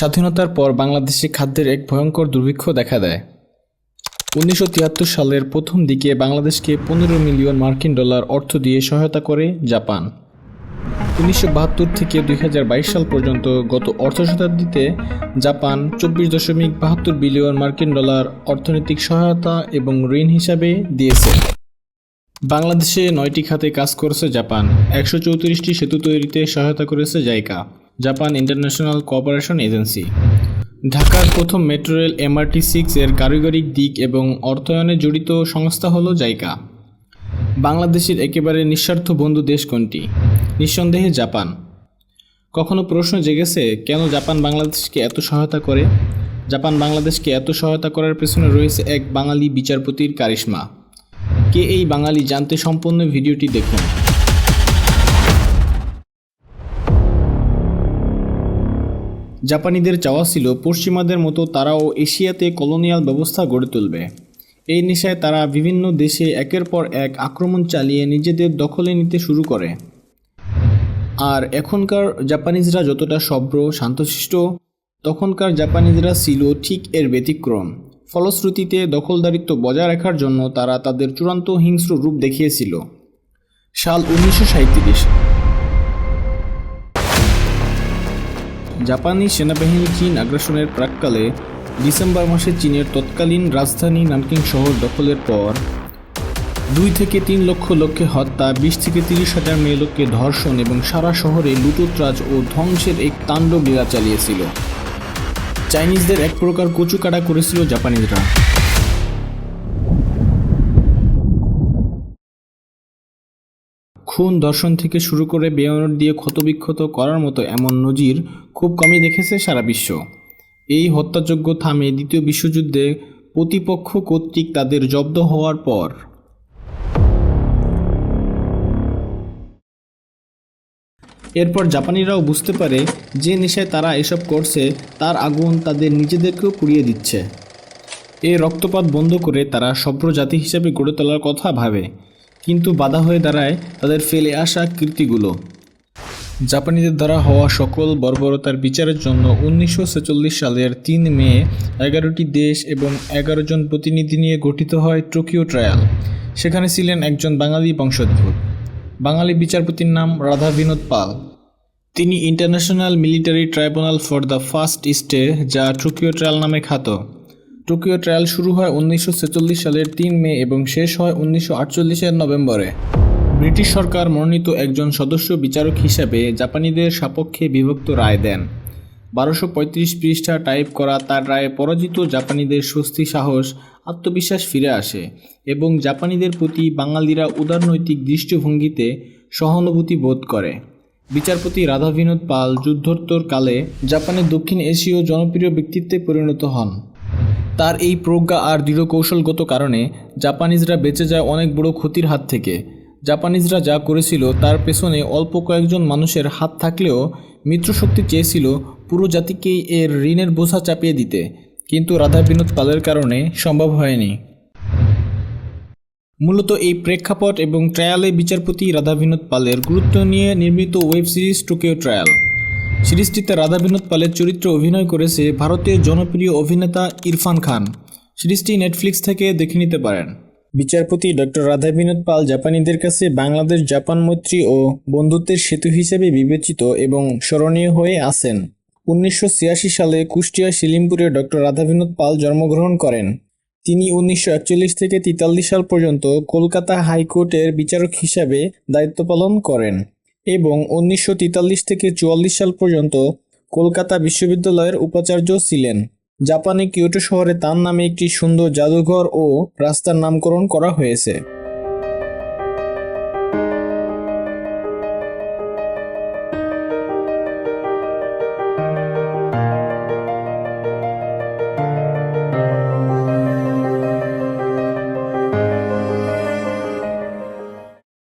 স্বাধীনতার পর বাংলাদেশে খাদ্যের এক ভয়ঙ্কর দুর্ভিক্ষ দেখা দেয়। উনিশশো তিয়াত্তর সালের প্রথম দিকে বাংলাদেশকে পনেরো মিলিয়ন মার্কিন ডলার অর্থ দিয়ে সহায়তা করে জাপান। উনিশশো বাহাত্তর থেকে দুই হাজার বাইশ সাল পর্যন্ত গত অর্থ শতাব্দীতে জাপান চব্বিশ দশমিক বাহাত্তর বিলিয়ন মার্কিন ডলার অর্থনৈতিক সহায়তা এবং ঋণ হিসাবে দিয়েছে। বাংলাদেশে নয়টি খাতে কাজ করেছে জাপান। একশো চৌত্রিশটি সেতু তৈরিতে সহায়তা করেছে JICA. Japan International Cooperation Agency. ঢাকার প্রথম মেট্রো রেল এমআরটি সিক্স এর কারিগরিক দিক এবং অর্থায়নে জড়িত সংস্থা হলো জাইকা। বাংলাদেশের একেবারে নিঃস্বার্থ বন্ধু দেশ কোনটি? নিঃসন্দেহে জাপান। কখনো প্রশ্ন জেগেছে, কেন জাপান বাংলাদেশকে এত সহায়তা করে? জাপান বাংলাদেশকে এত সহায়তা করার পেছনে রয়েছে এক বাঙালি বিচারপতির কারিশমা। কে এই বাঙালি জানতে সম্পূর্ণ ভিডিওটি দেখুন। জাপানিদের চাওয়া ছিল পশ্চিমাদের মতো তারাও এশিয়াতে কলোনিয়াল ব্যবস্থা গড়ে তুলবে। এই নেশায় তারা বিভিন্ন দেশে একের পর এক আক্রমণ চালিয়ে নিজেদের দখলে নিতে শুরু করে। আর এখনকার জাপানিজরা যতটা সভ্র, শান্তশিষ্ট, তখনকার জাপানিজরা ছিল ঠিক এর ব্যতিক্রম। ফলশ্রুতিতে দখলদারিত্ব বজায় রাখার জন্য তারা তাদের চূড়ান্ত হিংস্র রূপ দেখিয়েছিল। সাল উনিশশো জাপানি সেনাবাহিনী চীন আগ্রাসনের প্রাককালে ডিসেম্বর মাসে চীনের তৎকালীন রাজধানী নানকিং শহর দখলের পর দুই থেকে তিন লক্ষ লোককে হত্যা, বিশ থেকে তিরিশ হাজার মেয়ে লোককে ধর্ষণ এবং সারা শহরে লুটোত্রাজ ও ধ্বংসের এক তাণ্ডব লীলা চালিয়েছিল। চাইনিজদের এক প্রকার কচুকাটা করেছিল জাপানিজরা। খুন দর্শন থেকে শুরু করে বেয়নট দিয়ে ক্ষতবিক্ষত করার মতো এমন নজির খুব কমই দেখেছে সারা বিশ্ব। এই হত্যাযজ্ঞ থামে দ্বিতীয় বিশ্বযুদ্ধে প্রতিপক্ষ কর্তৃক তাদের জব্দ হওয়ার পর। এরপর জাপানিরাও বুঝতে পারে যে নেশায় তারা এসব করছে, তার আগুন তাদের নিজেদেরকেও পুড়িয়ে দিচ্ছে। এই রক্তপাত বন্ধ করে তারা সভ্র জাতি হিসেবে গড়ে তোলার কথা ভাবে। কিন্তু বাধা হয়ে দাঁড়ায় তাদের ফেলে আসা কীর্তিগুলো। জাপানিদের দ্বারা হওয়া সকল বর্বরতার বিচারের জন্য উনিশশো ছেচল্লিশ সালের তিন মে এগারোটি দেশ এবং এগারো জন প্রতিনিধি নিয়ে গঠিত হয় টোকিও ট্রায়াল। সেখানে ছিলেন একজন বাঙালি বংশোদ্ভূত। বাঙালি বিচারপতির নাম রাধা বিনোদ পাল। তিনি International Military Tribunal for the Far East যা টোকিও ট্রায়াল নামে খ্যাত। টোকিও ট্রায়াল শুরু হয় উনিশশো ছেচল্লিশ সালের তিন মে এবং শেষ হয় উনিশশো আটচল্লিশের নভেম্বরে। ব্রিটিশ সরকার মনোনীত একজন সদস্য বিচারক হিসাবে জাপানিদের সাপক্ষে বিভক্ত রায় দেন। বারোশো পঁয়ত্রিশ পৃষ্ঠা টাইপ করা তার রায়ে পরাজিত জাপানিদের স্বস্তি, সাহস, আত্মবিশ্বাস ফিরে আসে এবং জাপানিদের প্রতি বাঙালিরা উদারনৈতিক দৃষ্টিভঙ্গিতে সহানুভূতি বোধ করে। বিচারপতি রাধা বিনোদ পাল যুদ্ধোত্তর কালে জাপানের দক্ষিণ এশীয় জনপ্রিয় ব্যক্তিত্বে পরিণত হন। তার এই প্রজ্ঞা আর দৃঢ় কৌশলগত কারণে জাপানিজরা বেঁচে যায় অনেক বড় ক্ষতির হাত থেকে। জাপানিজরা যা করেছিল তার পেছনে অল্প কয়েকজন মানুষের হাত থাকলেও মিত্রশক্তি চেয়েছিল পুরো জাতিকেই এর ঋণের বোঝা চাপিয়ে দিতে, কিন্তু রাধা বিনোদ পালের কারণে সম্ভব হয়নি। মূলত এই প্রেক্ষাপট এবং ট্রায়ালে বিচারপতি রাধা বিনোদ পালের গুরুত্ব নিয়ে নির্মিত ওয়েব সিরিজ টোকিও ট্রায়াল। সিরিজটিতে রাধা বিনোদ পালের চরিত্রে অভিনয় করেছে ভারতের জনপ্রিয় অভিনেতা ইরফান খান। সিরিজটি নেটফ্লিক্স থেকে দেখে নিতে পারেন। বিচারপতি ডক্টর রাধা বিনোদ পাল জাপানিদের কাছে বাংলাদেশ জাপান মৈত্রী ও বন্ধুত্বের সেতু হিসেবে বিবেচিত এবং স্মরণীয় হয়ে আছেন। উনিশশো ছিয়াশি সালে কুষ্টিয়া শিলিমপুরে ডক্টর রাধা বিনোদ পাল জন্মগ্রহণ করেন। তিনি উনিশশো একচল্লিশ থেকে তেতাল্লিশ সাল পর্যন্ত কলকাতা হাইকোর্টের বিচারক হিসাবে দায়িত্ব পালন করেন। এবং উনিশশো তেতাল্লিশ থেকে চুয়াল্লিশ সাল পর্যন্ত কলকাতা বিশ্ববিদ্যালয়ের উপাচার্য ছিলেন। জাপানে কিয়োটো শহরে তার নামে একটি সুন্দর জাদুঘর ও রাস্তার নামকরণ করা হয়েছে।